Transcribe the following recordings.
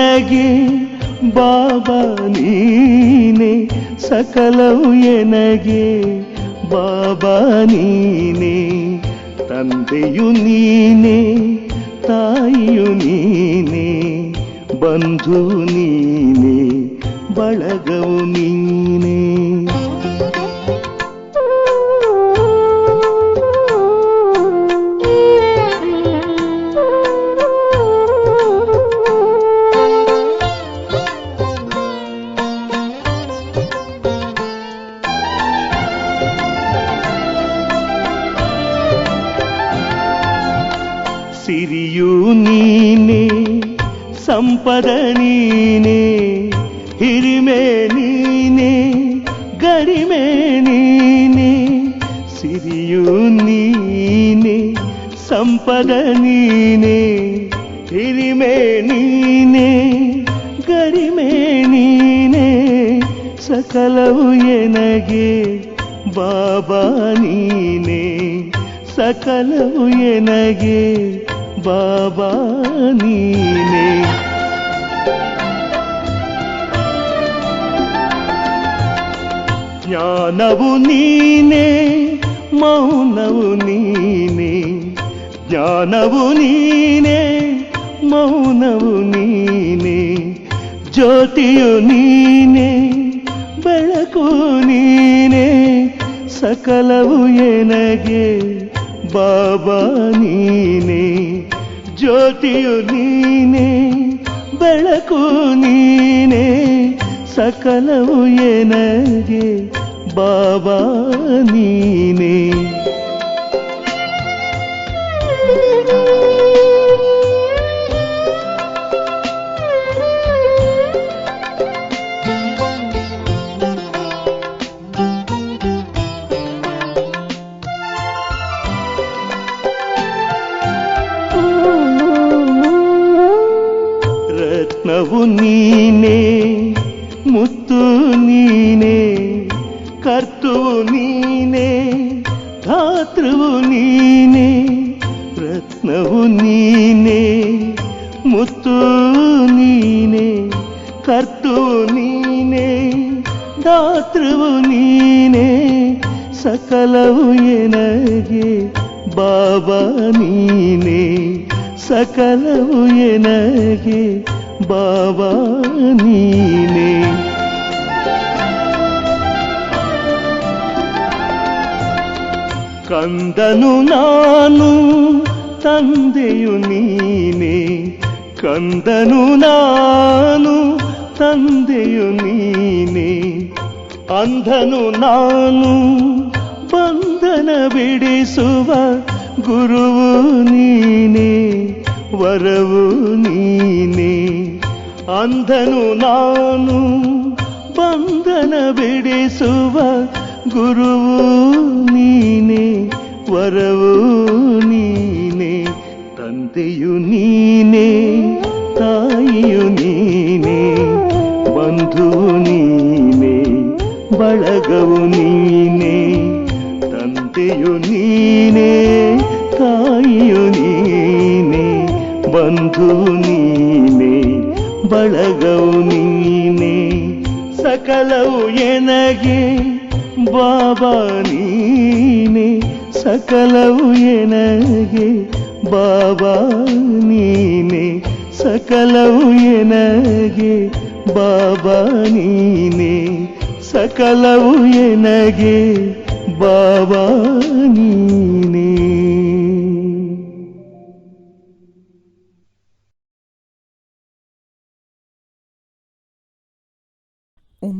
ಎನಗೆ ಬಾಬಾ ನೀನೆ, ಸಕಲವು ಎನಗೆ ಬಾಬಾ ನೀನೆ. ತಂದೆಯು ನೀನೆ, ತಾಯಿಯು ನೀನೆ, ಬಂಧು ನೀನೆ, ಬಳಗವು ನೀನೆ. ಸಂಪದ ನೀನೆ ಹಿರಿಮೆ ನೀನೆ, ಗರಿಮೆ ನೀನೆ, ಸಿರಿಯು ನೀನೆ, ಸಂಪದ ನೀನೆ, ಹಿರಿಮೆ ನೀನೆ, ಗರಿಮೆ ನೀನೆ, ಸಕಲವು ಎನಗೆ ಬಾಬಾ ನೀನೆ, ಸಕಲವು ಎನಗೆ ಬಾಬಾ ನೀನೆ. ಜ್ಞಾನವು ನೀನೇ, ಮೌನವು ನೀನೇ. ಜ್ಞಾನವು ನೀನೇ, ಮೌನವು ನೀನೇ. ಜ್ಯೋತಿಯು ನೀನೇ, ಬೆಳಕು ನೀನೇ. ಸಕಲವು ಎನಗೆ, ಬಾಬಾ ನೀನೇ. ಜ್ಯೋತಿಯು ನೀನೇ, ಬೆಳಕು ನೀನೆ. ಸಕಲವು ಎನಗೆ ಬಾಬಾ ನೀನೆ ರತ್ನವು ನೀನೆ ಮುತ್ತು ನೀನೆ ಕರ್ತುವು ನೀನೆ ಧಾತೃವು ನೀನೆ ರತ್ನವು ನೀನೆ ಮುತ್ತು ನೀನೆ ಕರ್ತುವು ನೀನೆ ಧಾತೃವು ನೀನೆ ಸಕಲವು ಎನಗೆ ಬಾಬಾ ನೀನೆ ಸಕಲವು ಎನಗೆ ಬಾಬಾ ನೀನೆ. ಕಂದನು ನಾನು, ತಂದೆಯು ನೀನೆ. ಕಂದನು ನಾನು, ತಂದೆಯು ನೀನೆ. ಅಂಧನು ನಾನು, ಬಂಧನ ಬಿಡಿಸುವ ಗುರುವು ನೀನೆ. ವರವು ನೀನೇ. ಅಂಧನು ನಾನು, ಬಂಧನ ಬಿಡಿಸುವ ಗುರುವು ನೀನೇ. ವರವು ನೀನೇ, ತಂದೆಯು ನೀನೇ, ತಾಯಿಯು ನೀನೇ. ಬಂಧುವು ನೀನೇ, ಬಳಗವು ನೀನೇ. ತಂದೆಯು ನೀನೇ, ತಾಯಿಯು ಬಂಧು ನೀನೆ, ಬಳಗವು ನೀನೆ, ಸಕಲವು ಎನಗೆ, ಬಾಬಾ ನೀನೆ, ಸಕಲವು ಎನಗೆ, ಬಾಬಾ ನೀನೆ, ಸಕಲವು ಎನಗೆ, ಬಾಬಾ ನೀನೆ, ಸಕಲವು ಎನಗೆ, ಬಾಬಾ ನೀನೆ.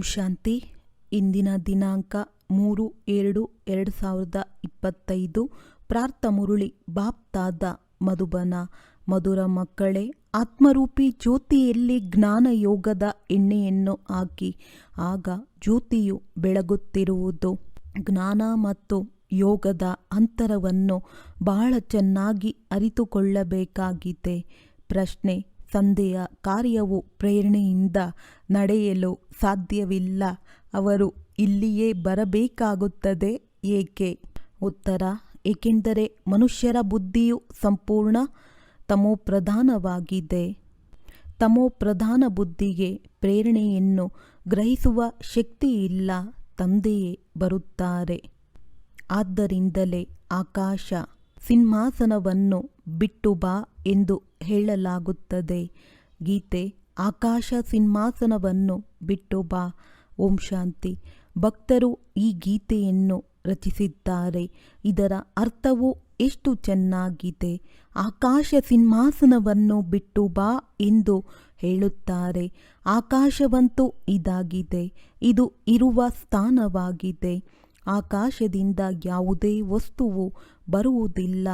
ಶಾಂತಿ. ಇಂದಿನ ದಿನಾಂಕ ಮೂರು ಎರಡು ಎರಡು ಸಾವಿರದ ಇಪ್ಪತ್ತೈದು. ಪ್ರಾರ್ಥ ಮುರುಳಿ, ಬಾಪ್ತಾದ ಮಧುಬನ. ಮಧುರ ಮಕ್ಕಳೇ, ಆತ್ಮರೂಪಿ ಜ್ಯೋತಿಯಲ್ಲಿ ಜ್ಞಾನ ಯೋಗದ ಎಣ್ಣೆಯನ್ನು ಹಾಕಿ. ಆಗ ಜ್ಯೋತಿಯು ಬೆಳಗುತ್ತಿರುವುದು. ಜ್ಞಾನ ಮತ್ತು ಯೋಗದ ಅಂತರವನ್ನು ಬಹಳ ಚೆನ್ನಾಗಿ ಅರಿತುಕೊಳ್ಳಬೇಕಾಗಿದೆ. ಪ್ರಶ್ನೆ ತಂದೆಯ ಕಾರ್ಯವು ಪ್ರೇರಣೆಯಿಂದ ನಡೆಯಲು ಸಾಧ್ಯವಿಲ್ಲ. ಅವರು ಇಲ್ಲಿಯೇ ಬರಬೇಕಾಗುತ್ತದೆ ಏಕೆ? ಉತ್ತರ, ಏಕೆಂದರೆ ಮನುಷ್ಯರ ಬುದ್ಧಿಯು ಸಂಪೂರ್ಣ ತಮೋಪ್ರಧಾನವಾಗಿದೆ. ತಮೋಪ್ರಧಾನ ಬುದ್ಧಿಗೆ ಪ್ರೇರಣೆಯನ್ನು ಗ್ರಹಿಸುವ ಶಕ್ತಿಯಿಲ್ಲ. ತಂದೆಯೇ ಬರುತ್ತಾರೆ. ಆದ್ದರಿಂದಲೇ ಆಕಾಶ ಸಿಂಹಾಸನವನ್ನು ಬಿಟ್ಟು ಬಾ ಎಂದು ಹೇಳಲಾಗುತ್ತದೆ. ಗೀತೆ, ಆಕಾಶ ಸಿಂಹಾಸನವನ್ನು ಬಿಟ್ಟು ಬಾ. ಓಂ ಶಾಂತಿ. ಭಕ್ತರು ಈ ಗೀತೆಯನ್ನು ರಚಿಸಿದ್ದಾರೆ. ಇದರ ಅರ್ಥವು ಎಷ್ಟು ಚೆನ್ನಾಗಿದೆ. ಆಕಾಶ ಸಿಂಹಾಸನವನ್ನು ಬಿಟ್ಟು ಬಾ ಎಂದು ಹೇಳುತ್ತಾರೆ. ಆಕಾಶವಂತೂ ಇದಾಗಿದೆ. ಇದು ಇರುವ ಸ್ಥಾನವಾಗಿದೆ. ಆಕಾಶದಿಂದ ಯಾವುದೇ ವಸ್ತುವು ಬರುವುದಿಲ್ಲ.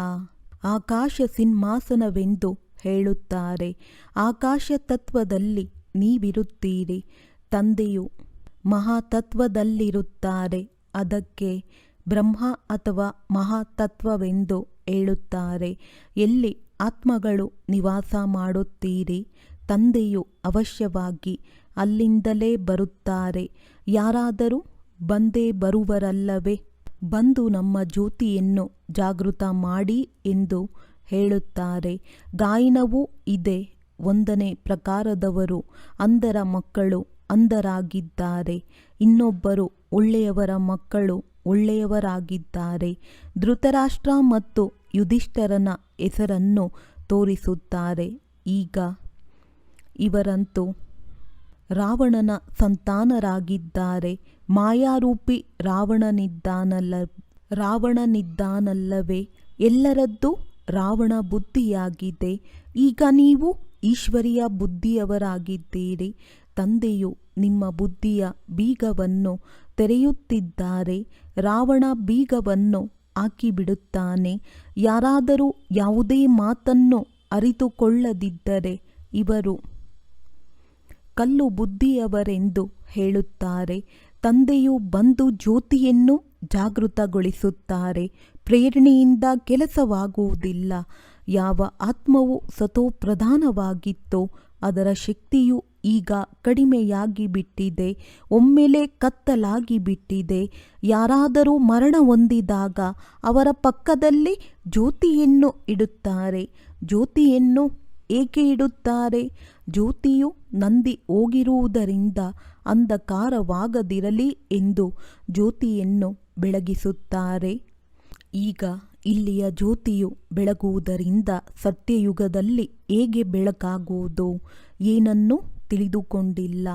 ಆಕಾಶ ಸಿಂಹಾಸನವೆಂದು ಹೇಳುತ್ತಾರೆ. ಆಕಾಶ ತತ್ವದಲ್ಲಿ ನೀವಿರುತ್ತೀರಿ. ತಂದೆಯು ಮಹಾತತ್ವದಲ್ಲಿರುತ್ತಾರೆ. ಅದಕ್ಕೆ ಬ್ರಹ್ಮ ಅಥವಾ ಮಹಾತತ್ವವೆಂದು ಹೇಳುತ್ತಾರೆ. ಎಲ್ಲಿ ಆತ್ಮಗಳು ನಿವಾಸ ಮಾಡುತ್ತೀರಿ, ತಂದೆಯು ಅವಶ್ಯವಾಗಿ ಅಲ್ಲಿಂದಲೇ ಬರುತ್ತಾರೆ. ಯಾರಾದರೂ ಬಂದೇ ಬರುವರಲ್ಲವೇ? ಬಂದು ನಮ್ಮ ಜ್ಯೋತಿಯನ್ನು ಜಾಗೃತ ಮಾಡಿ ಎಂದು ಹೇಳುತ್ತಾರೆ. ಗಾಯನವೂ ಇದೆ. ಒಂದನೇ ಪ್ರಕಾರದವರು ಅಂಧರ ಮಕ್ಕಳು ಅಂಧರಾಗಿದ್ದಾರೆ. ಇನ್ನೊಬ್ಬರು ಒಳ್ಳೆಯವರ ಮಕ್ಕಳು ಒಳ್ಳೆಯವರಾಗಿದ್ದಾರೆ. ಧೃತರಾಷ್ಟ್ರ ಮತ್ತು ಯುಧಿಷ್ಠರನ ಹೆಸರನ್ನು ತೋರಿಸುತ್ತಾರೆ. ಈಗ ಇವರಂತೂ ರಾವಣನ ಸಂತಾನರಾಗಿದ್ದಾರೆ. ಮಾಯಾರೂಪಿ ರಾವಣನಿದ್ದಾನಲ್ಲ, ರಾವಣನಿದ್ದಾನಲ್ಲವೇ? ಎಲ್ಲರದ್ದು ರಾವಣ ಬುದ್ಧಿಯಾಗಿದೆ. ಈಗ ನೀವು ಈಶ್ವರಿಯ ಬುದ್ಧಿಯವರಾಗಿದ್ದೀರಿ. ತಂದೆಯು ನಿಮ್ಮ ಬುದ್ಧಿಯ ಬೀಗವನ್ನು ತೆರೆಯುತ್ತಿದ್ದಾರೆ. ರಾವಣ ಬೀಗವನ್ನು ಹಾಕಿಬಿಡುತ್ತಾನೆ. ಯಾರಾದರೂ ಯಾವುದೇ ಮಾತನ್ನು ಅರಿತುಕೊಳ್ಳದಿದ್ದರೆ ಇವರು ಕಲ್ಲು ಬುದ್ಧಿಯವರೆಂದು ಹೇಳುತ್ತಾರೆ. ತಂದೆಯು ಬಂದು ಜ್ಯೋತಿಯನ್ನು ಜಾಗೃತಗೊಳಿಸುತ್ತಾರೆ. ಪ್ರೇರಣೆಯಿಂದ ಕೆಲಸವಾಗುವುದಿಲ್ಲ. ಯಾವ ಆತ್ಮವು ಸತೋಪ್ರಧಾನವಾಗಿತ್ತೋ ಅದರ ಶಕ್ತಿಯು ಈಗ ಕಡಿಮೆಯಾಗಿ ಬಿಟ್ಟಿದೆ ಒಮ್ಮೆಲೆ ಕತ್ತಲಾಗಿ ಬಿಟ್ಟಿದೆ ಯಾರಾದರೂ ಮರಣ ಹೊಂದಿದಾಗ ಅವರ ಪಕ್ಕದಲ್ಲಿ ಜ್ಯೋತಿಯನ್ನು ಇಡುತ್ತಾರೆ. ಜ್ಯೋತಿಯನ್ನು ಏಕೆ ಇಡುತ್ತಾರೆ? ಜ್ಯೋತಿಯು ನಂದಿ ಹೋಗಿರುವುದರಿಂದ ಅಂಧಕಾರವಾಗದಿರಲಿ ಎಂದು ಜ್ಯೋತಿಯನ್ನು ಬೆಳಗಿಸುತ್ತಾರೆ. ಈಗ ಇಲ್ಲಿಯ ಜ್ಯೋತಿಯು ಬೆಳಗುವುದರಿಂದ ಸತ್ಯಯುಗದಲ್ಲಿ ಹೇಗೆ ಬೆಳಕಾಗುವುದು ಏನನ್ನೂ ತಿಳಿದುಕೊಂಡಿಲ್ಲ.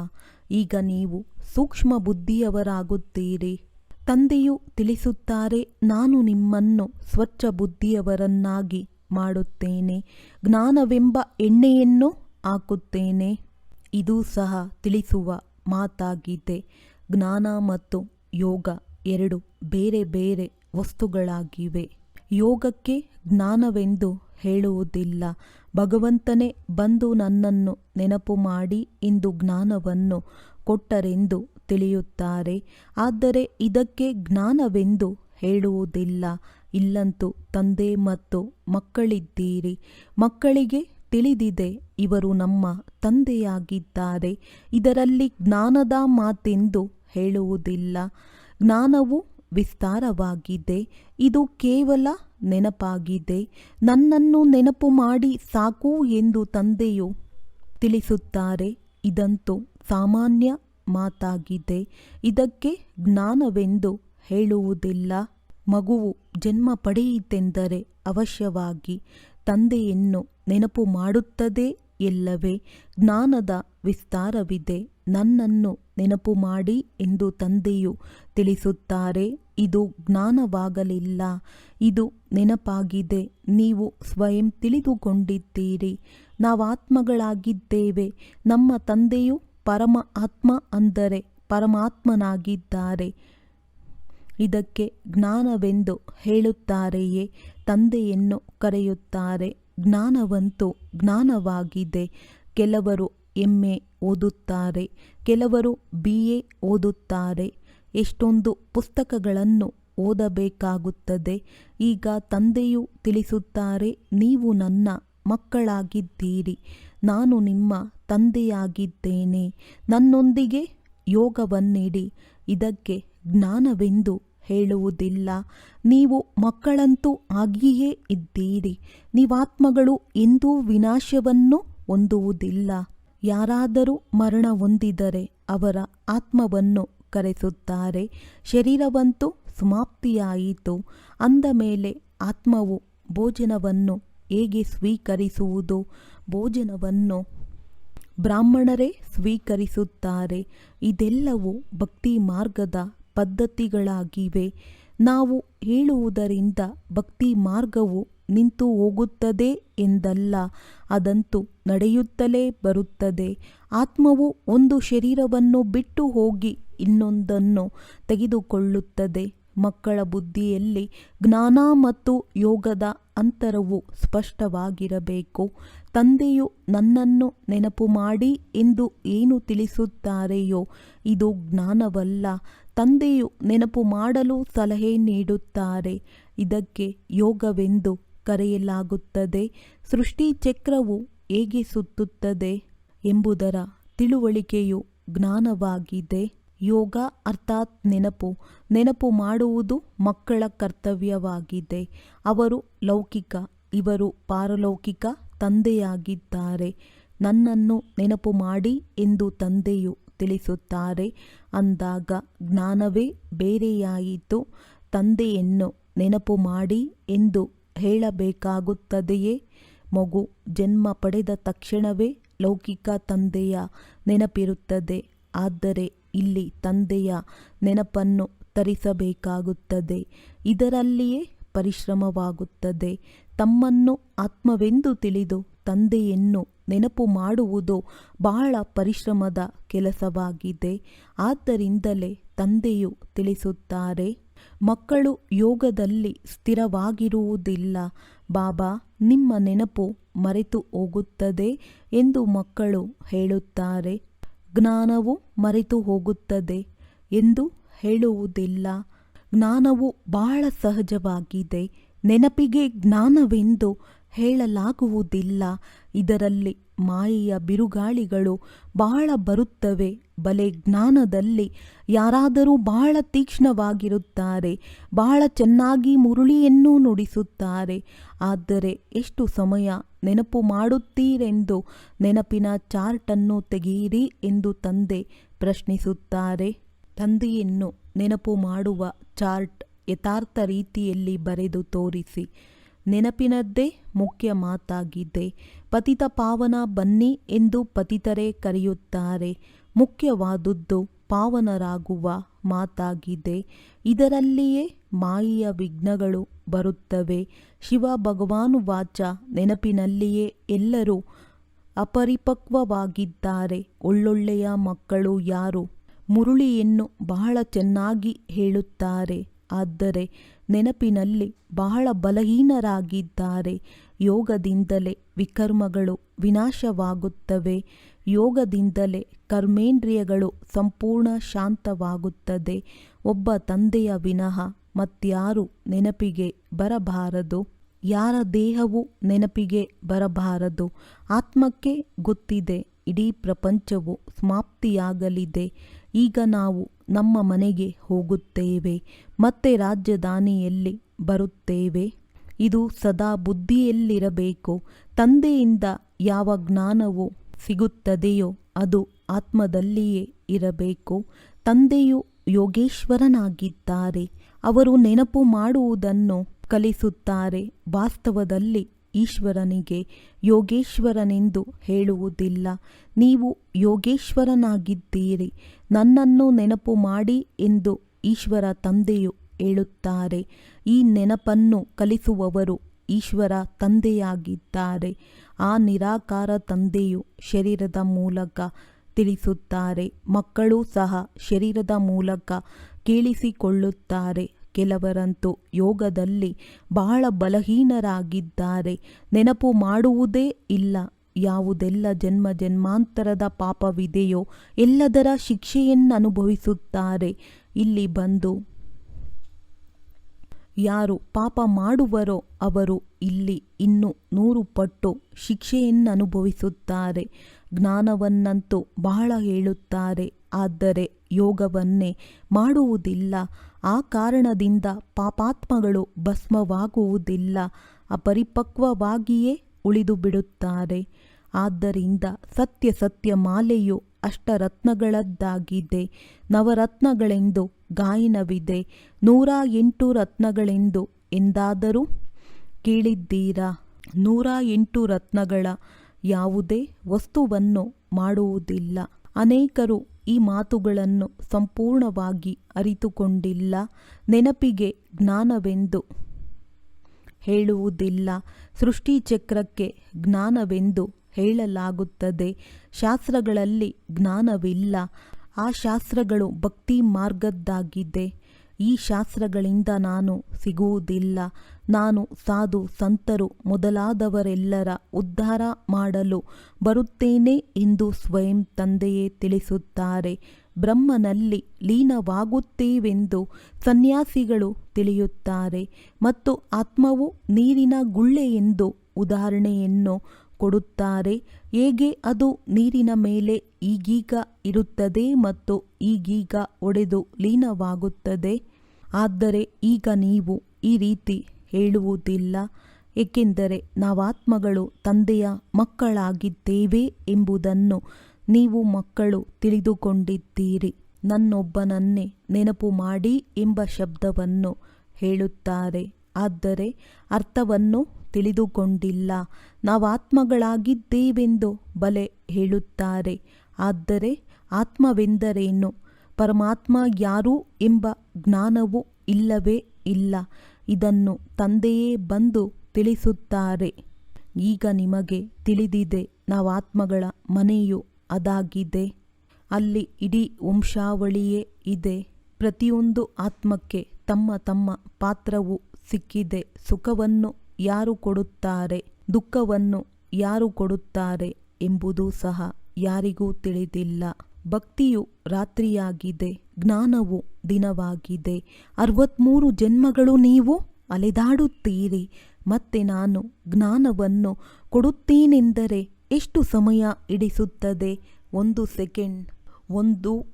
ಈಗ ನೀವು ಸೂಕ್ಷ್ಮ ಬುದ್ಧಿಯವರಾಗುತ್ತೀರಿ. ತಂದೆಯು ತಿಳಿಸುತ್ತಾರೆ, ನಾನು ನಿಮ್ಮನ್ನು ಸ್ವಚ್ಛ ಬುದ್ಧಿಯವರನ್ನಾಗಿ ಮಾಡುತ್ತೇನೆ. ಜ್ಞಾನವೆಂಬ ಎಣ್ಣೆಯನ್ನು ಹಾಕುತ್ತೇನೆ. ಇದು ಸಹ ತಿಳಿಸುವ ಮಾತಾಗಿದೆ. ಜ್ಞಾನ ಮತ್ತು ಯೋಗ ಎರಡು ಬೇರೆ ಬೇರೆ ವಸ್ತುಗಳಾಗಿವೆ. ಯೋಗಕ್ಕೆ ಜ್ಞಾನವೆಂದು ಹೇಳುವುದಿಲ್ಲ. ಭಗವಂತನೇ ಬಂದು ನನ್ನನ್ನು ನೆನಪು ಮಾಡಿ ಇಂದು ಜ್ಞಾನವನ್ನು ಕೊಟ್ಟರೆಂದು ತಿಳಿಯುತ್ತಾರೆ. ಆದರೆ ಇದಕ್ಕೆ ಜ್ಞಾನವೆಂದು ಹೇಳುವುದಿಲ್ಲ. ಇಲ್ಲಂತೂ ತಂದೆ ಮತ್ತು ಮಕ್ಕಳಿದ್ದೀರಿ. ಮಕ್ಕಳಿಗೆ ತಿಳಿದಿದೆ, ಇವರು ನಮ್ಮ ತಂದೆಯಾಗಿದ್ದಾರೆ. ಇದರಲ್ಲಿ ಜ್ಞಾನದ ಮಾತೆಂದು ಹೇಳುವುದಿಲ್ಲ. ಜ್ಞಾನವು ವಿಸ್ತಾರವಾಗಿದೆ. ಇದು ಕೇವಲ ನೆನಪಾಗಿದೆ. ನನ್ನನ್ನು ನೆನಪು ಮಾಡಿ ಸಾಕು ಎಂದು ತಂದೆಯು ತಿಳಿಸುತ್ತಾರೆ. ಇದಂತೂ ಸಾಮಾನ್ಯ ಮಾತಾಗಿದೆ. ಇದಕ್ಕೆ ಜ್ಞಾನವೆಂದು ಹೇಳುವುದಿಲ್ಲ. ಮಗುವು ಜನ್ಮ ಪಡೆಯಿತೆಂದರೆ ಅವಶ್ಯವಾಗಿ ತಂದೆಯನ್ನು ನೆನಪು ಮಾಡುತ್ತದೆ ಎಲ್ಲವೇ? ಜ್ಞಾನದ ವಿಸ್ತಾರವಿದೆ. ನನ್ನನ್ನು ನೆನಪು ಮಾಡಿ ಎಂದು ತಂದೆಯು ತಿಳಿಸುತ್ತಾರೆ. ಇದು ಜ್ಞಾನವಾಗಲಿಲ್ಲ. ಇದು ನೆನಪಾಗಿದೆ. ನೀವು ಸ್ವಯಂ ತಿಳಿದುಕೊಂಡಿದ್ದೀರಿ. ನಾವಾತ್ಮಗಳಾಗಿದ್ದೇವೆ. ನಮ್ಮ ತಂದೆಯು ಪರಮ ಆತ್ಮ ಅಂದರೆ ಪರಮಾತ್ಮನಾಗಿದ್ದಾರೆ. ಇದಕ್ಕೆ ಜ್ಞಾನವೆಂದು ಹೇಳುತ್ತಾರೆಯೇ? ತಂದೆಯನ್ನು ಕರೆಯುತ್ತಾರೆ, ಜ್ಞಾನವಂತೂ ಜ್ಞಾನವಾಗಿದೆ. ಕೆಲವರು ಎಂ ಎ ಓದುತ್ತಾರೆ, ಕೆಲವರು ಬಿ ಎ ಓದುತ್ತಾರೆ. ಎಷ್ಟೊಂದು ಪುಸ್ತಕಗಳನ್ನು ಓದಬೇಕಾಗುತ್ತದೆ. ಈಗ ತಂದೆಯು ತಿಳಿಸುತ್ತಾರೆ, ನೀವು ನನ್ನ ಮಕ್ಕಳಾಗಿದ್ದೀರಿ, ನಾನು ನಿಮ್ಮ ತಂದೆಯಾಗಿದ್ದೇನೆ. ನನ್ನೊಂದಿಗೆ ಯೋಗವನ್ನಿಡಿ, ಇದಕ್ಕೆ ಜ್ಞಾನವೆಂದು ಹೇಳುವುದಿಲ್ಲ. ನೀವು ಮಕ್ಕಳಂತೂ ಆಗಿಯೇ ಇದ್ದೀರಿ. ನೀವಾತ್ಮಗಳು ಎಂದೂ ವಿನಾಶವನ್ನು ಹೊಂದುವುದಿಲ್ಲ. ಯಾರಾದರೂ ಮರಣ ಹೊಂದಿದರೆ ಅವರ ಆತ್ಮವನ್ನು ಕರೆಸುತ್ತಾರೆ. ಶರೀರವಂತೂ ಸಮಾಪ್ತಿಯಾಯಿತು. ಅಂದ ಮೇಲೆ ಆತ್ಮವು ಭೋಜನವನ್ನು ಹೇಗೆ ಸ್ವೀಕರಿಸುವುದು? ಭೋಜನವನ್ನು ಬ್ರಾಹ್ಮಣರೇ ಸ್ವೀಕರಿಸುತ್ತಾರೆ. ಇದೆಲ್ಲವೂ ಭಕ್ತಿ ಮಾರ್ಗದ ಪದ್ಧತಿಗಳಾಗಿವೆ. ನಾವು ಹೇಳುವುದರಿಂದ ಭಕ್ತಿ ಮಾರ್ಗವು ನಿಂತು ಹೋಗುತ್ತದೆ ಎಂದಲ್ಲ, ಅದಂತೂ ನಡೆಯುತ್ತಲೇ ಬರುತ್ತದೆ. ಆತ್ಮವು ಒಂದು ಶರೀರವನ್ನು ಬಿಟ್ಟು ಹೋಗಿ ಇನ್ನೊಂದನ್ನು ತೆಗೆದುಕೊಳ್ಳುತ್ತದೆ. ಮಕ್ಕಳ ಬುದ್ಧಿಯಲ್ಲಿ ಜ್ಞಾನ ಮತ್ತು ಯೋಗದ ಅಂತರವು ಸ್ಪಷ್ಟವಾಗಿರಬೇಕು. ತಂದೆಯು ನನ್ನನ್ನು ನೆನಪು ಮಾಡಿ ಎಂದು ಏನು ತಿಳಿಸುತ್ತಾರೆಯೋ, ಇದು ಜ್ಞಾನವಲ್ಲ. ತಂದೆಯು ನೆನಪು ಮಾಡಲು ಸಲಹೆ ನೀಡುತ್ತಾರೆ. ಇದಕ್ಕೆ ಯೋಗವೆಂದು ಕರೆಯಲಾಗುತ್ತದೆ. ಸೃಷ್ಟಿ ಚಕ್ರವು ಹೇಗೆ ಸುತ್ತುತ್ತದೆ ಎಂಬುದರ ತಿಳುವಳಿಕೆಯು ಜ್ಞಾನವಾಗಿದೆ. ಯೋಗ ಅರ್ಥಾತ್ ನೆನಪು. ನೆನಪು ಮಾಡುವುದು ಮಕ್ಕಳ ಕರ್ತವ್ಯವಾಗಿದೆ. ಅವರು ಲೌಕಿಕ, ಇವರು ಪಾರಲೌಕಿಕ ತಂದೆಯಾಗಿದ್ದಾರೆ. ನನ್ನನ್ನು ನೆನಪು ಮಾಡಿ ಎಂದು ತಂದೆಯು ತಿಳಿಸುತ್ತಾರೆ. ಅಂದಾಗ ಜ್ಞಾನವೇ ಬೇರೆಯಾಯಿತು. ತಂದೆಯನ್ನು ನೆನಪು ಮಾಡಿ ಎಂದು ಹೇಳಬೇಕಾಗುತ್ತದೆಯೇ? ಮಗು ಜನ್ಮ ಪಡೆದ ತಕ್ಷಣವೇ ಲೌಕಿಕ ತಂದೆಯ ನೆನಪಿರುತ್ತದೆ. ಆದರೆ ಇಲ್ಲಿ ತಂದೆಯ ನೆನಪನ್ನು ತರಿಸಬೇಕಾಗುತ್ತದೆ. ಇದರಲ್ಲಿಯೇ ಪರಿಶ್ರಮವಾಗುತ್ತದೆ. ತಮ್ಮನ್ನು ಆತ್ಮವೆಂದು ತಿಳಿದು ತಂದೆಯನ್ನು ನೆನಪು ಮಾಡುವುದು ಬಹಳ ಪರಿಶ್ರಮದ ಕೆಲಸವಾಗಿದೆ. ಆದ್ದರಿಂದಲೇ ತಂದೆಯು ತಿಳಿಸುತ್ತಾರೆ, ಮಕ್ಕಳು ಯೋಗದಲ್ಲಿ ಸ್ಥಿರವಾಗಿರುವುದಿಲ್ಲ. ಬಾಬಾ, ನಿಮ್ಮ ನೆನಪು ಮರೆತು ಹೋಗುತ್ತದೆ ಎಂದು ಮಕ್ಕಳು ಹೇಳುತ್ತಾರೆ. ಜ್ಞಾನವು ಮರೆತು ಹೋಗುತ್ತದೆ ಎಂದು ಹೇಳುವುದಿಲ್ಲ. ಜ್ಞಾನವು ಬಹಳ ಸಹಜವಾಗಿದೆ. ನೆನಪಿಗೆ ಜ್ಞಾನವೆಂದು ಹೇಳಲಾಗುವುದಿಲ್ಲ. ಇದರಲ್ಲಿ ಮಾಯೆಯ ಬಿರುಗಾಳಿಗಳು ಬಹಳ ಬರುತ್ತವೆ. ಬಲೆ ಜ್ಞಾನದಲ್ಲಿ ಯಾರಾದರೂ ಬಹಳ ತೀಕ್ಷ್ಣವಾಗಿರುತ್ತಾರೆ. ಬಹಳ ಚೆನ್ನಾಗಿ ಮುರುಳಿಯನ್ನು ನುಡಿಸುತ್ತಾರೆ. ಆದರೆ ಎಷ್ಟು ಸಮಯ ನೆನಪು ಮಾಡುತ್ತೀರೆಂದು, ನೆನಪಿನ ಚಾರ್ಟನ್ನು ತೆಗೆಯಿರಿ ಎಂದು ತಂದೆ ಪ್ರಶ್ನಿಸುತ್ತಾರೆ. ತಂದೆಯನ್ನು ನೆನಪು ಮಾಡುವ ಚಾರ್ಟ್ ಯಥಾರ್ಥ ರೀತಿಯಲ್ಲಿ ಬರೆದು ತೋರಿಸಿ. ನೆನಪಿನದ್ದೇ ಮುಖ್ಯ ಮಾತಾಗಿದೆ. ಪತಿತ ಪಾವನ ಬನ್ನಿ ಎಂದು ಪತಿತರೇ ಕರೆಯುತ್ತಾರೆ. ಮುಖ್ಯವಾದುದ್ದು ಪಾವನರಾಗುವ ಮಾತಾಗಿದೆ. ಇದರಲ್ಲಿಯೇ ಮಾಯಿಯ ವಿಘ್ನಗಳು ಬರುತ್ತವೆ. ಶಿವ ಭಗವಾನು ವಾಚ ನೆನಪಿನಲ್ಲಿಯೇ ಎಲ್ಲರೂ ಅಪರಿಪಕ್ವವಾಗಿದ್ದಾರೆ. ಒಳ್ಳೊಳ್ಳೆಯ ಮಕ್ಕಳು ಯಾರು? ಮುರುಳಿಯನ್ನು ಬಹಳ ಚೆನ್ನಾಗಿ ಹೇಳುತ್ತಾರೆ. ಆದರೆ ನೆನಪಿನಲ್ಲಿ ಬಹಳ ಬಲಹೀನರಾಗಿದ್ದಾರೆ. ಯೋಗದಿಂದಲೇ ವಿಕರ್ಮಗಳು ವಿನಾಶವಾಗುತ್ತವೆ. ಯೋಗದಿಂದಲೇ ಕರ್ಮೇಂದ್ರಿಯಗಳು ಸಂಪೂರ್ಣ ಶಾಂತವಾಗುತ್ತದೆ. ಒಬ್ಬ ತಂದೆಯ ವಿನಃ ಮತ್ಯಾರು ನೆನಪಿಗೆ ಬರಬಾರದು. ಯಾರ ದೇಹವು ನೆನಪಿಗೆ ಬರಬಾರದು. ಆತ್ಮಕ್ಕೆ ಗೊತ್ತಿದೆ, ಇಡೀ ಪ್ರಪಂಚವು ಸಮಾಪ್ತಿಯಾಗಲಿದೆ. ಈಗ ನಾವು ನಮ್ಮ ಮನೆಗೆ ಹೋಗುತ್ತೇವೆ. ಮತ್ತೆ ರಾಜಧಾನಿಯಲ್ಲಿ ಬರುತ್ತೇವೆ. ಇದು ಸದಾ ಬುದ್ಧಿಯಲ್ಲಿರಬೇಕು. ತಂದೆಯಿಂದ ಯಾವ ಜ್ಞಾನವು ಸಿಗುತ್ತದೆಯೋ ಅದು ಆತ್ಮದಲ್ಲಿಯೇ ಇರಬೇಕು. ತಂದೆಯು ಯೋಗೇಶ್ವರನಾಗಿದ್ದಾರೆ. ಅವರು ನೆನಪು ಮಾಡುವುದನ್ನು ಕಲಿಸುತ್ತಾರೆ. ವಾಸ್ತವದಲ್ಲಿ ಈಶ್ವರನಿಗೆ ಯೋಗೇಶ್ವರನೆಂದು ಹೇಳುವುದಿಲ್ಲ. ನೀವು ಯೋಗೇಶ್ವರನಾಗಿದ್ದೀರಿ. ನನ್ನನ್ನು ನೆನಪು ಮಾಡಿ ಎಂದು ಈಶ್ವರ ತಂದೆಯು ಹೇಳುತ್ತಾರೆ, ಈ ನೆನಪನ್ನು ಕಲಿಸುವವರು ಈಶ್ವರ ತಂದೆಯಾಗಿದ್ದಾರೆ. ಆ ನಿರಾಕಾರ ತಂದೆಯು ಶರೀರದ ಮೂಲಕ ತಿಳಿಸುತ್ತಾರೆ, ಮಕ್ಕಳು ಸಹ ಶರೀರದ ಮೂಲಕ ಕೇಳಿಸಿಕೊಳ್ಳುತ್ತಾರೆ. ಕೆಲವರಂತೂ ಯೋಗದಲ್ಲಿ ಬಹಳ ಬಲಹೀನರಾಗಿದ್ದಾರೆ, ನೆನಪು ಮಾಡುವುದೇ ಇಲ್ಲ. ಯಾವುದೆಲ್ಲ ಜನ್ಮ ಜನ್ಮಾಂತರದ ಪಾಪವಿದೆಯೋ ಎಲ್ಲದರ ಶಿಕ್ಷೆಯನ್ನನುಭವಿಸುತ್ತಾರೆ. ಇಲ್ಲಿ ಬಂದು. ಯಾರು ಪಾಪ ಮಾಡುವರೋ ಅವರು ಇಲ್ಲಿ ಇನ್ನು ನೂರು ಪಟ್ಟು ಶಿಕ್ಷೆಯನ್ನನುಭವಿಸುತ್ತಾರೆ. ಜ್ಞಾನವನ್ನಂತೂ ಬಹಳ ಹೇಳುತ್ತಾರೆ. ಆದರೆ ಯೋಗವನ್ನೇ ಮಾಡುವುದಿಲ್ಲ. ಆ ಕಾರಣದಿಂದ ಪಾಪಾತ್ಮಗಳು ಭಸ್ಮವಾಗುವುದಿಲ್ಲ. ಅಪರಿಪಕ್ವವಾಗಿಯೇ ಉಳಿದು ಬಿಡುತ್ತಾರೆ ಆದ್ದರಿಂದ ಸತ್ಯ ಸತ್ಯ ಮಾಲೆಯು ಅಷ್ಟರತ್ನಗಳದ್ದಾಗಿದೆ. ನವರತ್ನಗಳೆಂದು ಗಾಯನವಿದೆ. ನೂರ ಎಂಟು ರತ್ನಗಳೆಂದು ಎಂದಾದರೂ ಕೇಳಿದ್ದೀರಾ? ನೂರ ಎಂಟು ರತ್ನಗಳ ಯಾವುದೇ ವಸ್ತುವನ್ನು ಮಾಡುವುದಿಲ್ಲ. ಅನೇಕರು ಈ ಮಾತುಗಳನ್ನು ಸಂಪೂರ್ಣವಾಗಿ ಅರಿತುಕೊಂಡಿಲ್ಲ. ನೆನಪಿಗೆ ಜ್ಞಾನವೆಂದು ಹೇಳುವುದಿಲ್ಲ. ಸೃಷ್ಟಿಚಕ್ರಕ್ಕೆ ಜ್ಞಾನವೆಂದು ಹೇಳಲಾಗುತ್ತದೆ. ಶಾಸ್ತ್ರಗಳಲ್ಲಿ ಜ್ಞಾನವಿಲ್ಲ. ಆ ಶಾಸ್ತ್ರಗಳು ಭಕ್ತಿ ಮಾರ್ಗದ್ದಾಗಿದೆ. ಈ ಶಾಸ್ತ್ರಗಳಿಂದ ನಾನು ಸಿಗುವುದಿಲ್ಲ. ನಾನು ಸಾಧು, ಸಂತರು ಮೊದಲಾದವರೆಲ್ಲರ ಉದ್ಧಾರ ಮಾಡಲು ಬರುತ್ತೇನೆ ಎಂದು ಸ್ವಯಂ ತಂದೆಯೇ ತಿಳಿಸುತ್ತಾರೆ. ಬ್ರಹ್ಮನಲ್ಲಿ ಲೀನವಾಗುತ್ತೇವೆಂದು ಸನ್ಯಾಸಿಗಳು ತಿಳಿಯುತ್ತಾರೆ. ಮತ್ತು ಆತ್ಮವು ನೀರಿನ ಗುಳ್ಳೆ ಎಂದು ಉದಾಹರಣೆಯನ್ನು ಕೊಡುತ್ತಾರೆ. ಹೇಗೆ ಅದು ನೀರಿನ ಮೇಲೆ ಈಗೀಗ ಇರುತ್ತದೆ ಮತ್ತು ಈಗೀಗ ಒಡೆದು ಲೀನವಾಗುತ್ತದೆ? ಆದರೆ ಈಗ ನೀವು ಈ ರೀತಿ ಹೇಳುವುದಿಲ್ಲ. ಏಕೆಂದರೆ ನಾವಾತ್ಮಗಳು ತಂದೆಯ ಮಕ್ಕಳಾಗಿದ್ದೇವೆ ಎಂಬುದನ್ನು ನೀವು ಮಕ್ಕಳು ತಿಳಿದುಕೊಂಡಿದ್ದೀರಿ. ನನ್ನೊಬ್ಬನನ್ನೇ ನೆನಪು ಮಾಡಿ ಎಂಬ ಶಬ್ದವನ್ನು ಹೇಳುತ್ತಾರೆ. ಆದರೆ ಅರ್ಥವನ್ನು ತಿಳಿದುಕೊಂಡಿಲ್ಲ. ನಾವು ಆತ್ಮಗಳಾಗಿದ್ದೇವೆಂದು ಬಲೆ ಹೇಳುತ್ತಾರೆ. ಆದರೆ ಆತ್ಮವೆಂದರೇನು? ಪರಮಾತ್ಮ ಯಾರು ಎಂಬ ಜ್ಞಾನವು ಇಲ್ಲವೇ ಇಲ್ಲ. ಇದನ್ನು ತಂದೆಯೇ ಬಂದು ತಿಳಿಸುತ್ತಾರೆ. ಈಗ ನಿಮಗೆ ತಿಳಿದಿದೆ ನಾವು ಆತ್ಮಗಳ ಮನೆಯು ಅದಾಗಿದೆ. ಅಲ್ಲಿ ಇಡೀ ವಂಶಾವಳಿಯೇ ಇದೆ. ಪ್ರತಿಯೊಂದು ಆತ್ಮಕ್ಕೆ ತಮ್ಮ ತಮ್ಮ ಪಾತ್ರವು ಸಿಕ್ಕಿದೆ. ಸುಖವನ್ನು ಯಾರು ಕೊಡುತ್ತಾರೆ? ದುಃಖವನ್ನು ಯಾರು ಕೊಡುತ್ತಾರೆ ಎಂಬುದು ಸಹ ಯಾರಿಗೂ ತಿಳಿದಿಲ್ಲ. ಭಕ್ತಿಯು ರಾತ್ರಿಯಾಗಿದೆ, ಜ್ಞಾನವು ದಿನವಾಗಿದೆ. ಅರವತ್ಮೂರು ಜನ್ಮಗಳು ನೀವು ಅಲೆದಾಡುತ್ತೀರಿ. ಮತ್ತೆ ನಾನು ಜ್ಞಾನವನ್ನು ಕೊಡುತ್ತೇನೆಂದರೆ ಎಷ್ಟು ಸಮಯ ಹಿಡಿಸುತ್ತದೆ? ಒಂದು ಸೆಕೆಂಡ್. ಒಂದು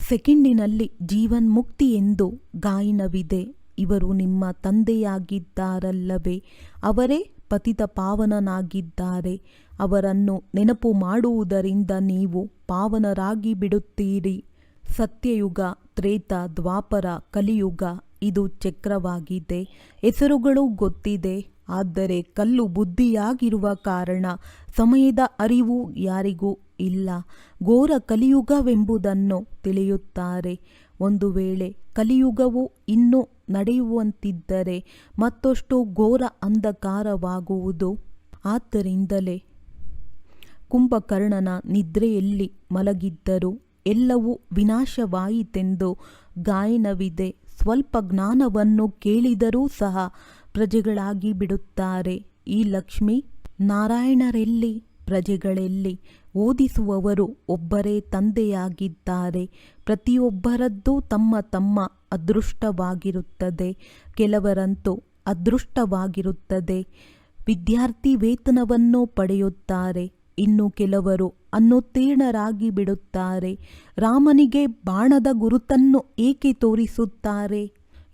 ಸೆಕೆಂಡಿನಲ್ಲಿ ಜೀವನ್ಮುಕ್ತಿ ಎಂದು ಗಾಯನವಿದೆ. ಇವರು ನಿಮ್ಮ ತಂದೆಯಾಗಿದ್ದಾರಲ್ಲವೇ? ಅವರೇ ಪತಿತ ಪಾವನನಾಗಿದ್ದಾರೆ. ಅವರನ್ನು ನೆನಪು ಮಾಡುವುದರಿಂದ ನೀವು ಪಾವನರಾಗಿ ಬಿಡುತ್ತೀರಿ. ಸತ್ಯಯುಗ, ತ್ರೇತ, ದ್ವಾಪರ, ಕಲಿಯುಗ, ಇದು ಚಕ್ರವಾಗಿದೆ. ಹೆಸರುಗಳು ಗೊತ್ತಿದೆ. ಆದರೆ ಕಲ್ಲು ಬುದ್ಧಿಯಾಗಿರುವ ಕಾರಣ ಸಮಯದ ಅರಿವು ಯಾರಿಗೂ ಇಲ್ಲ. ಘೋರ ಕಲಿಯುಗವೆಂಬುದನ್ನು ತಿಳಿಯುತ್ತಾರೆ. ಒಂದು ವೇಳೆ ಕಲಿಯುಗವು ಇನ್ನೂ ನಡೆಯುವಂತಿದ್ದರೆ ಮತ್ತಷ್ಟು ಘೋರ ಅಂಧಕಾರವಾಗುವುದು. ಆದ್ದರಿಂದಲೇ ಕುಂಭಕರ್ಣನ ನಿದ್ರೆಯಲ್ಲಿ ಮಲಗಿದ್ದರು ಎಲ್ಲವೂ ವಿನಾಶವಾಯಿತೆಂದು ಗಾಯನವಿದೆ. ಸ್ವಲ್ಪ ಜ್ಞಾನವನ್ನು ಕೇಳಿದರೂ ಸಹ ಪ್ರಜೆಗಳಾಗಿ ಬಿಡುತ್ತಾರೆ. ಈ ಲಕ್ಷ್ಮಿ ನಾರಾಯಣರೆಲ್ಲಿ? ಪ್ರಜೆಗಳೆಲ್ಲಿ? ಓದಿಸುವವರು ಒಬ್ಬರೇ ತಂದೆಯಾಗಿದ್ದಾರೆ. ಪ್ರತಿಯೊಬ್ಬರದ್ದು ತಮ್ಮ ತಮ್ಮ ಅದೃಷ್ಟವಾಗಿರುತ್ತದೆ. ಕೆಲವರಂತೂ ಅದೃಷ್ಟವಾಗಿರುತ್ತದೆ. ವಿದ್ಯಾರ್ಥಿ ವೇತನವನ್ನು ಪಡೆಯುತ್ತಾರೆ. ಇನ್ನು ಕೆಲವರು ಅನ್ನೋತ್ತೀರ್ಣರಾಗಿ ಬಿಡುತ್ತಾರೆ. ರಾಮನಿಗೆ ಬಾಣದ ಗುರುತನ್ನು ಏಕೆ ತೋರಿಸುತ್ತಾರೆ?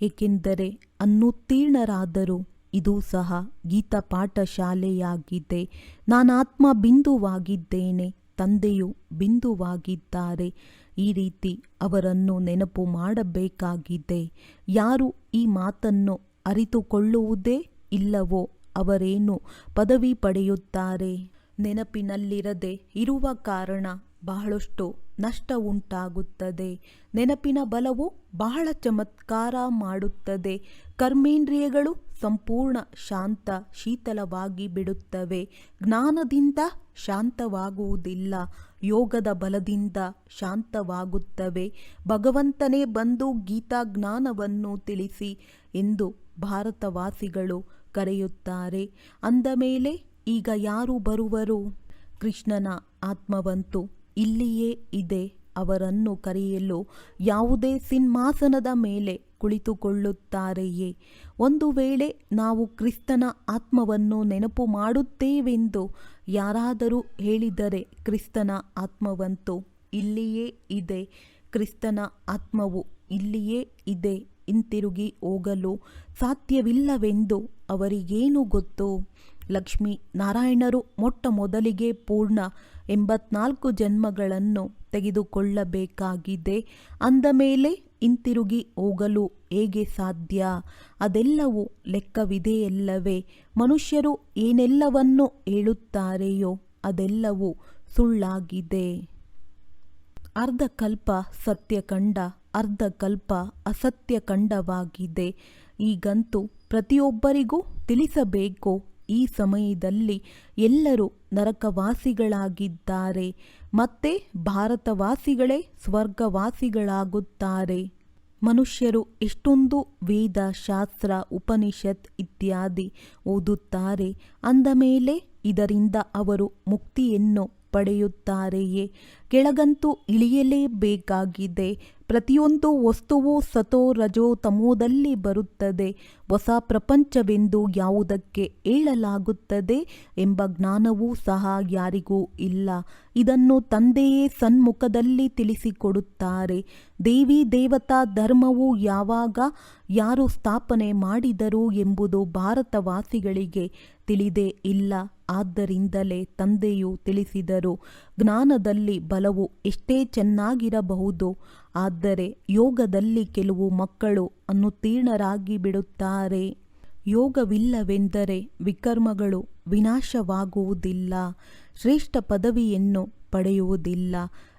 ಏಕೆಂದರೆ ಅನ್ನುತ್ತೀರ್ಣರಾದರು ಇದು ಸಹ ಗೀತ ಪಾಠಶಾಲೆಯಾಗಿದೆ. ನಾನಾತ್ಮ ಬಿಂದುವಾಗಿದ್ದೇನೆ ತಂದೆಯು ಬಿಂದುವಾಗಿದ್ದಾರೆ. ಈ ರೀತಿ ಅವರನ್ನು ನೆನಪು ಮಾಡಬೇಕಾಗಿದೆ. ಯಾರು ಈ ಮಾತನ್ನು ಅರಿತುಕೊಳ್ಳುವುದೇ ಇಲ್ಲವೋ ಅವರೇನು ಪದವಿ ಪಡೆಯುತ್ತಾರೆ? ನೆನಪಿನಲ್ಲಿರದೆ ಇರುವ ಕಾರಣ ಬಹಳಷ್ಟು ನಷ್ಟ ಉಂಟಾಗುತ್ತದೆ. ನೆನಪಿನ ಬಲವು ಬಹಳ ಚಮತ್ಕಾರ ಮಾಡುತ್ತದೆ. ಕರ್ಮೇಂದ್ರಿಯಗಳು ಸಂಪೂರ್ಣ ಶಾಂತ ಶೀತಲವಾಗಿ ಬಿಡುತ್ತವೆ. ಜ್ಞಾನದಿಂದ ಶಾಂತವಾಗುವುದಿಲ್ಲ. ಯೋಗದ ಬಲದಿಂದ ಶಾಂತವಾಗುತ್ತವೆ. ಭಗವಂತನೇ ಬಂದು ಗೀತಾ ಜ್ಞಾನವನ್ನು ತಿಳಿಸಿ ಎಂದು ಭಾರತವಾಸಿಗಳು ಕರೆಯುತ್ತಾರೆ. ಅಂದ ಮೇಲೆ, ಈಗ ಯಾರು ಬರುವರು? ಕೃಷ್ಣನ ಆತ್ಮವಂತೂ ಇಲ್ಲಿಯೇ ಇದೆ. ಅವರನ್ನು ಕರೆಯಲು ಯಾವುದೇ ಸಿಂಹಾಸನದ ಮೇಲೆ ಕುಳಿತುಕೊಳ್ಳುತ್ತಾರೆಯೇ? ಒಂದು ವೇಳೆ ನಾವು ಕ್ರಿಸ್ತನ ಆತ್ಮವನ್ನು ನೆನಪು ಮಾಡುತ್ತೇವೆಂದು ಯಾರಾದರೂ ಹೇಳಿದರೆ ಕ್ರಿಸ್ತನ ಆತ್ಮವಂತೂ ಇಲ್ಲಿಯೇ ಇದೆ. ಕ್ರಿಸ್ತನ ಆತ್ಮವು ಇಲ್ಲಿಯೇ ಇದೆ. ಹಿಂತಿರುಗಿ ಹೋಗಲು ಸಾಧ್ಯವಿಲ್ಲವೆಂದು ಅವರಿಗೇನು ಗೊತ್ತು? ಲಕ್ಷ್ಮೀ ನಾರಾಯಣರು ಮೊಟ್ಟ ಮೊದಲಿಗೆ ಪೂರ್ಣ ಎಂಬತ್ನಾಲ್ಕು ಜನ್ಮಗಳನ್ನು ತೆಗೆದುಕೊಳ್ಳಬೇಕಾಗಿದೆ. ಅಂದ ಮೇಲೆ ಹಿಂತಿರುಗಿ ಹೋಗಲು ಹೇಗೆ ಸಾಧ್ಯ? ಅದೆಲ್ಲವೂ ಲೆಕ್ಕವಿದೆಯಲ್ಲವೇ ಮನುಷ್ಯರು ಏನೆಲ್ಲವನ್ನು ಹೇಳುತ್ತಾರೆಯೋ ಅದೆಲ್ಲವೂ ಸುಳ್ಳಾಗಿದೆ. ಅರ್ಧಕಲ್ಪ ಸತ್ಯ ಕಂಡ, ಅರ್ಧಕಲ್ಪ ಅಸತ್ಯ ಕಂಡವಾಗಿದೆ. ಈಗಂತೂ ಪ್ರತಿಯೊಬ್ಬರಿಗೂ ತಿಳಿಸಬೇಕು. ಈ ಸಮಯದಲ್ಲಿ ಎಲ್ಲರೂ ನರಕವಾಸಿಗಳಾಗಿದ್ದಾರೆ. ಮತ್ತೆ ಭಾರತವಾಸಿಗಳೇ ಸ್ವರ್ಗವಾಸಿಗಳಾಗುತ್ತಾರೆ. ಮನುಷ್ಯರು ಎಷ್ಟೊಂದು ವೇದ, ಶಾಸ್ತ್ರ, ಉಪನಿಷತ್ ಇತ್ಯಾದಿ ಓದುತ್ತಾರೆ. ಅಂದ ಮೇಲೆ ಇದರಿಂದ ಅವರು ಮುಕ್ತಿಯನ್ನು ಪಡೆಯುತ್ತಾರೆಯೇ? ಕೆಳಗಂತೂ ಇಳಿಯಲೇಬೇಕಾಗಿದೆ. ಪ್ರತಿಯೊಂದು ವಸ್ತುವು ಸತೋ ರಜೋ ತಮೋದಲ್ಲಿ ಬರುತ್ತದೆ. ಹೊಸ ಪ್ರಪಂಚವೆಂದು ಯಾವುದಕ್ಕೆ ಏಳಲಾಗುತ್ತದೆ ಎಂಬ ಜ್ಞಾನವೂ ಸಹ ಯಾರಿಗೂ ಇಲ್ಲ. ಇದನ್ನು ತಂದೆಯೇ ಸನ್ಮುಖದಲ್ಲಿ ತಿಳಿಸಿಕೊಡುತ್ತಾರೆ. ದೇವಿ ದೇವತಾ ಧರ್ಮವು ಯಾವಾಗ ಯಾರು ಸ್ಥಾಪನೆ ಮಾಡಿದರು ಎಂಬುದು ಭಾರತವಾಸಿಗಳಿಗೆ ತಿಳಿದೇ ಇಲ್ಲ. ಆದ್ದರಿಂದಲೇ ತಂದೆಯು ತಿಳಿಸಿದರು, ಜ್ಞಾನದಲ್ಲಿ ಬಲವು ಎಷ್ಟೇ ಚೆನ್ನಾಗಿರಬಹುದು, ಆದರೆ ಯೋಗದಲ್ಲಿ ಕೆಲವು ಮಕ್ಕಳು ಅನುತ್ತೀರ್ಣರಾಗಿ ಬಿಡುತ್ತಾರೆ. ಯೋಗವಿಲ್ಲವೆಂದರೆ ವಿಕರ್ಮಗಳು ವಿನಾಶವಾಗುವುದಿಲ್ಲ, ಶ್ರೇಷ್ಠ ಪದವಿಯನ್ನು ಪಡೆಯುವುದಿಲ್ಲ.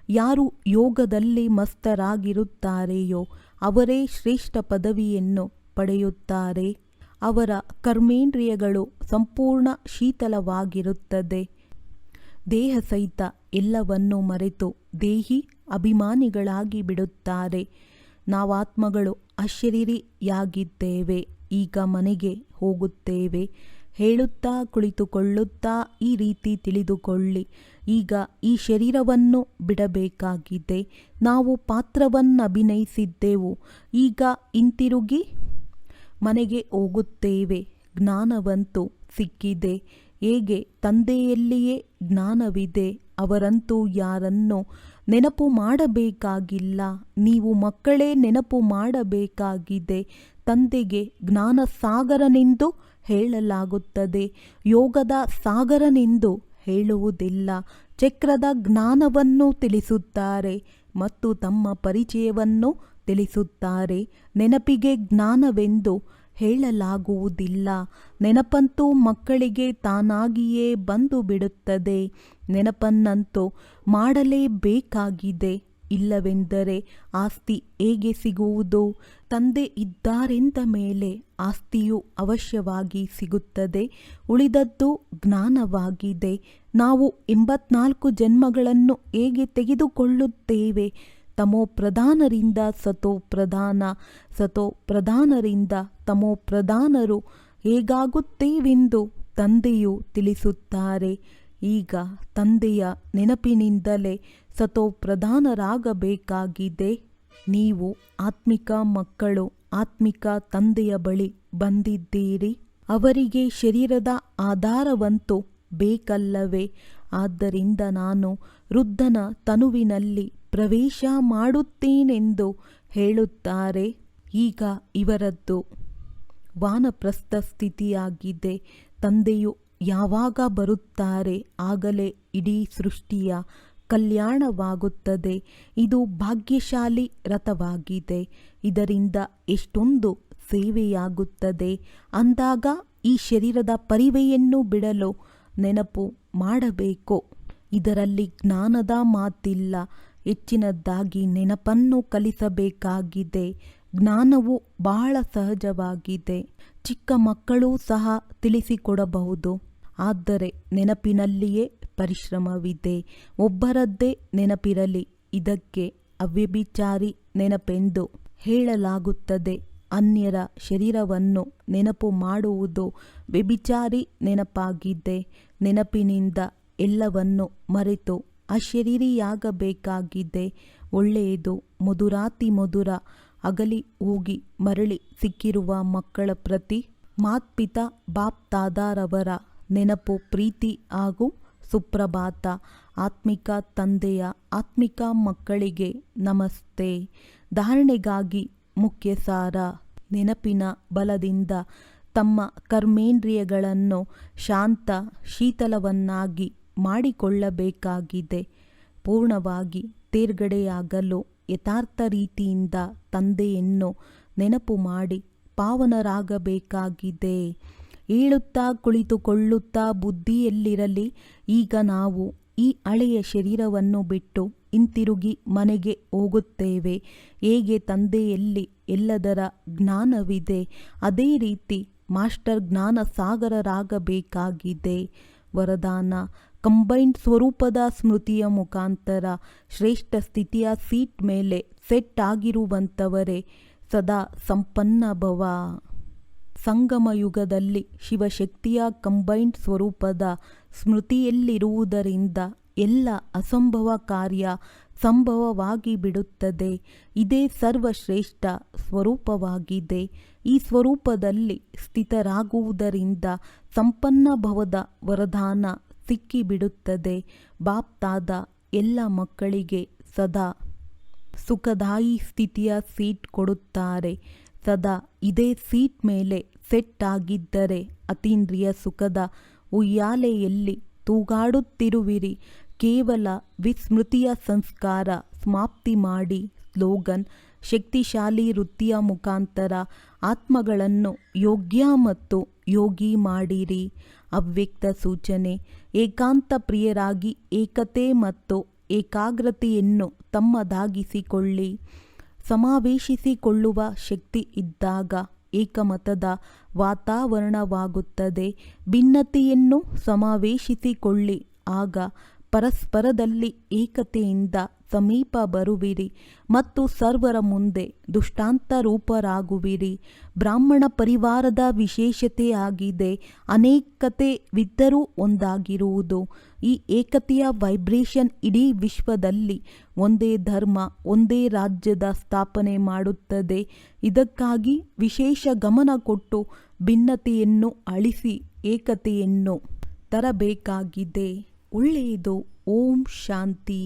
ಯಾರು ಯೋಗದಲ್ಲಿ ಮಸ್ತರಾಗಿರುತ್ತಾರೆಯೋ ಅವರೇ ಶ್ರೇಷ್ಠ ಪದವಿಯನ್ನು ಪಡೆಯುತ್ತಾರೆ. ಅವರ ಕರ್ಮೇಂದ್ರಿಯಗಳು ಸಂಪೂರ್ಣ ಶೀತಲವಾಗಿರುತ್ತದೆ. ದೇಹ ಸಹಿತ ಎಲ್ಲವನ್ನೂ ಮರೆತು ದೇಹಿ ಅಭಿಮಾನಿಗಳಾಗಿ ಬಿಡುತ್ತಾರೆ. ನಾವಾತ್ಮಗಳು ಅಶರೀರಿಯಾಗಿದ್ದೇವೆ ಈಗ ಮನೆಗೆ ಹೋಗುತ್ತೇವೆ. ಹೇಳುತ್ತಾ ಕುಳಿತುಕೊಳ್ಳುತ್ತಾ ಈ ರೀತಿ ತಿಳಿದುಕೊಳ್ಳಿ. ಈಗ ಈ ಶರೀರವನ್ನು ಬಿಡಬೇಕಾಗಿದೆ. ನಾವು ಪಾತ್ರವನ್ನಭಿನಯಿಸಿದ್ದೆವು. ಈಗ ಹಿಂತಿರುಗಿ ಮನೆಗೆ ಹೋಗುತ್ತೇವೆ. ಜ್ಞಾನವಂತೂ ಸಿಕ್ಕಿದೆ. ಹೇಗೆ? ತಂದೆಯಲ್ಲಿಯೇ ಜ್ಞಾನವಿದೆ. ಅವರಂತೂ ಯಾರನ್ನು ನೆನಪು ಮಾಡಬೇಕಾಗಿಲ್ಲ. ನೀವು ಮಕ್ಕಳೇ ನೆನಪು ಮಾಡಬೇಕಾಗಿದೆ. ತಂದೆಗೆ ಜ್ಞಾನ ಸಾಗರನೆಂದು ಹೇಳಲಾಗುತ್ತದೆ. ಯೋಗದ ಸಾಗರನೆಂದು ಹೇಳುವುದಿಲ್ಲ. ಚಕ್ರದ ಜ್ಞಾನವನ್ನು ತಿಳಿಸುತ್ತಾರೆ. ಮತ್ತು ತಮ್ಮ ಪರಿಚಯವನ್ನು ತಿಳಿಸುತ್ತಾರೆ. ನೆನಪಿಗೆ ಜ್ಞಾನವೆಂದು ಹೇಳಲಾಗುವುದಿಲ್ಲ. ನೆನಪಂತೂ ಮಕ್ಕಳಿಗೆ ತಾನಾಗಿಯೇ ಬಂದು ಬಿಡುತ್ತದೆ. ನೆನಪನ್ನಂತೂ ಮಾಡಲೇಬೇಕಾಗಿದೆ ಇಲ್ಲವೆಂದರೆ ಆಸ್ತಿ ಹೇಗೆ ಸಿಗುವುದು? ತಂದೆ ಇದ್ದಾರೆಂದ ಮೇಲೆ ಆಸ್ತಿಯು ಅವಶ್ಯವಾಗಿ ಸಿಗುತ್ತದೆ. ಉಳಿದದ್ದು ಜ್ಞಾನವಾಗಿದೆ. ನಾವು ಎಂಬತ್ನಾಲ್ಕು ಜನ್ಮಗಳನ್ನು ಹೇಗೆ ತೆಗೆದುಕೊಳ್ಳುತ್ತೇವೆ? ತಮೋ ಪ್ರಧಾನರಿಂದ ಸತೋ ಪ್ರಧಾನ, ಸತೋ ಪ್ರಧಾನರಿಂದ ತಮೋ ಪ್ರಧಾನರು ಹೇಗಾಗುತ್ತೇವೆಂದು ತಂದೆಯು ತಿಳಿಸುತ್ತಾರೆ. ಈಗ ತಂದೆಯ ನೆನಪಿನಿಂದಲೇ ಸತೋ ಪ್ರಧಾನರಾಗಬೇಕಾಗಿದೆ. ನೀವು ಆತ್ಮಿಕ ಮಕ್ಕಳು, ಆತ್ಮಿಕ ತಂದೆಯ ಬಳಿ ಬಂದಿದ್ದೀರಿ. ಅವರಿಗೆ ಶರೀರದ ಆಧಾರವಂತೂ ಬೇಕಲ್ಲವೇ? ಆದ್ದರಿಂದ ನಾನು ವೃದ್ಧನ ತನುವಿನಲ್ಲಿ ಪ್ರವೇಶ ಮಾಡುತ್ತೇನೆಂದು ಹೇಳುತ್ತಾರೆ. ಈಗ ಇವರದ್ದು ವಾನಪ್ರಸ್ಥ ಸ್ಥಿತಿಯಾಗಿದೆ. ತಂದೆಯು ಯಾವಾಗ ಬರುತ್ತಾರೆ? ಆಗಲೇ ಇಡೀ ಸೃಷ್ಟಿಯ ಕಲ್ಯಾಣವಾಗುತ್ತದೆ. ಇದು ಭಾಗ್ಯಶಾಲಿ ರಥವಾಗಿದೆ. ಇದರಿಂದ ಎಷ್ಟೊಂದು ಸೇವೆಯಾಗುತ್ತದೆ. ಅಂದಾಗ ಈ ಶರೀರದ ಪರಿವೆಯನ್ನು ಬಿಡಲು ನೆನಪು ಮಾಡಬೇಕು. ಇದರಲ್ಲಿ ಜ್ಞಾನದ ಮಾತಿಲ್ಲ. ಹೆಚ್ಚಿನದ್ದಾಗಿ ನೆನಪನ್ನು ಕಲಿಸಬೇಕಾಗಿದೆ. ಜ್ಞಾನವು ಬಹಳ ಸಹಜವಾಗಿದೆ. ಚಿಕ್ಕ ಮಕ್ಕಳೂ ಸಹ ತಿಳಿಸಿಕೊಡಬಹುದು. ಆದರೆ ನೆನಪಿನಲ್ಲಿಯೇ ಪರಿಶ್ರಮವಿದೆ. ಒಬ್ಬರದ್ದೇ ನೆನಪಿರಲಿ. ಇದಕ್ಕೆ ಅವ್ಯಭಿಚಾರಿ ನೆನಪೆಂದು ಹೇಳಲಾಗುತ್ತದೆ. ಅನ್ಯರ ಶರೀರವನ್ನು ನೆನಪು ಮಾಡುವುದು ವ್ಯಭಿಚಾರಿ ನೆನಪಾಗಿದೆ. ನೆನಪಿನಿಂದ ಎಲ್ಲವನ್ನು ಮರೆತು ಅಶರೀರಿಯಾಗಬೇಕಾಗಿದೆ. ಒಳ್ಳೆಯದು. ಮಧುರಾತಿ ಮಧುರ. ಅಗಲಿ ಹೋಗಿ ಮರಳಿ ಸಿಕ್ಕಿರುವ ಮಕ್ಕಳ ಪ್ರತಿ ಮಾತ್ಪಿತ ಬಾಪ್ ತಾದಾರವರ ನೆನಪು ಪ್ರೀತಿ ಹಾಗೂ ಸುಪ್ರಭಾತ. ಆತ್ಮಿಕ ತಂದೆಯ ಆತ್ಮಿಕ ಮಕ್ಕಳಿಗೆ ನಮಸ್ತೆ. ಧಾರಣೆಗಾಗಿ ಮುಖ್ಯ ಸಾರ ನೆನಪಿನ ಬಲದಿಂದ ತಮ್ಮ ಕರ್ಮೇಂದ್ರಿಯಗಳನ್ನು ಶಾಂತ, ಶೀತಲವನ್ನಾಗಿ ಮಾಡಿಕೊಳ್ಳಬೇಕಾಗಿದೆ. ಪೂರ್ಣವಾಗಿ ತೇರ್ಗಡೆಯಾಗಲು ಯಥಾರ್ಥ ರೀತಿಯಿಂದ ತಂದೆಯನ್ನು ನೆನಪು ಮಾಡಿ ಪಾವನರಾಗಬೇಕಾಗಿದೆ. ಏಳುತ್ತಾ ಕುಳಿತುಕೊಳ್ಳುತ್ತಾ ಬುದ್ಧಿಯಲ್ಲಿರಲಿ. ಈಗ ನಾವು ಈ ಹಳೆಯ ಶರೀರವನ್ನು ಬಿಟ್ಟು ಹಿಂತಿರುಗಿ ಮನೆಗೆ ಹೋಗುತ್ತೇವೆ. ಹೇಗೆ ತಂದೆಯಲ್ಲಿ ಎಲ್ಲದರ ಜ್ಞಾನವಿದೆ, ಅದೇ ರೀತಿ ಮಾಸ್ಟರ್ ಜ್ಞಾನ ಸಾಗರರಾಗಬೇಕಾಗಿದೆ ವರದಾನ ಕಂಬೈನ್ಡ್ ಸ್ವರೂಪದ ಸ್ಮೃತಿಯ ಮುಖಾಂತರ ಶ್ರೇಷ್ಠ ಸ್ಥಿತಿಯ ಸೀಟ್ ಮೇಲೆ ಸೆಟ್ ಆಗಿರುವಂಥವರೇ ಸದಾ ಸಂಪನ್ನ ಭವ. ಸಂಗಮ ಯುಗದಲ್ಲಿ ಶಿವಶಕ್ತಿಯ ಕಂಬೈನ್ಡ್ ಸ್ವರೂಪದ ಸ್ಮೃತಿಯಲ್ಲಿರುವುದರಿಂದ ಎಲ್ಲ ಅಸಂಭವ ಕಾರ್ಯ ಸಂಭವವಾಗಿ ಬಿಡುತ್ತದೆ. ಇದೇ ಸರ್ವಶ್ರೇಷ್ಠ ಸ್ವರೂಪವಾಗಿದೆ. ಈ ಸ್ವರೂಪದಲ್ಲಿ ಸ್ಥಿತರಾಗುವುದರಿಂದ ಸಂಪನ್ನ ಭವದ ವರದಾನ ಸಿಕ್ಕಿಬಿಡುತ್ತದೆ ಬಾಪ್ತಾದ ಎಲ್ಲ ಮಕ್ಕಳಿಗೆ ಸದಾ ಸುಖದಾಯಿ ಸ್ಥಿತಿಯ ಸೀಟ್ ಕೊಡುತ್ತಾರೆ. ಸದಾ ಇದೇ ಸೀಟ್ ಮೇಲೆ ಸೆಟ್ ಆಗಿದ್ದರೆ ಅತೀಂದ್ರಿಯ ಸುಖದ ಉಯ್ಯಾಲೆಯಲ್ಲಿ ತೂಗಾಡುತ್ತಿರುವಿರಿ. ಕೇವಲ ವಿಸ್ಮೃತಿಯ ಸಂಸ್ಕಾರ ಸಮಾಪ್ತಿ ಮಾಡಿ ಸ್ಲೋಗನ್, ಶಕ್ತಿಶಾಲಿ ವೃತ್ತಿಯ ಮುಖಾಂತರ ಆತ್ಮಗಳನ್ನು ಯೋಗ್ಯ ಮತ್ತು ಯೋಗಿ ಮಾಡಿರಿ. ಅವ್ಯಕ್ತ ಸೂಚನೆ, ಏಕಾಂತ ಪ್ರಿಯರಾಗಿ ಏಕತೆ ಮತ್ತು ಏಕಾಗ್ರತೆಯನ್ನು ತಮ್ಮದಾಗಿಸಿಕೊಳ್ಳಿ. ಸಮಾವೇಶಿಸಿಕೊಳ್ಳುವ ಶಕ್ತಿ ಇದ್ದಾಗ ಏಕಮತದ ವಾತಾವರಣವಾಗುತ್ತದೆ. ಭಿನ್ನತೆಯನ್ನು ಸಮಾವೇಶಿಸಿಕೊಳ್ಳಿ. ಆಗ ಪರಸ್ಪರದಲ್ಲಿ ಏಕತೆಯಿಂದ ಸಮೀಪ ಬರುವಿರಿ ಮತ್ತು ಸರ್ವರ ಮುಂದೆ ದುಷ್ಟಾಂತ ರೂಪರಾಗುವಿರಿ ಬ್ರಾಹ್ಮಣ ಪರಿವಾರದ ವಿಶೇಷತೆಯಾಗಿದೆ ಅನೇಕತೆವಿದ್ದರೂ ಒಂದಾಗಿರುವುದು. ಈ ಏಕತೆಯ ವೈಬ್ರೇಷನ್ ಇಡೀ ವಿಶ್ವದಲ್ಲಿ ಒಂದೇ ಧರ್ಮ, ಒಂದೇ ರಾಜ್ಯದ ಸ್ಥಾಪನೆ ಮಾಡುತ್ತದೆ. ಇದಕ್ಕಾಗಿ ವಿಶೇಷ ಗಮನ ಕೊಟ್ಟು ಭಿನ್ನತೆಯನ್ನು ಅಳಿಸಿ ಏಕತೆಯನ್ನು ತರಬೇಕಾಗಿದೆ. ಒಳ್ಳೆಯದು. ಓಂ ಶಾಂತಿ.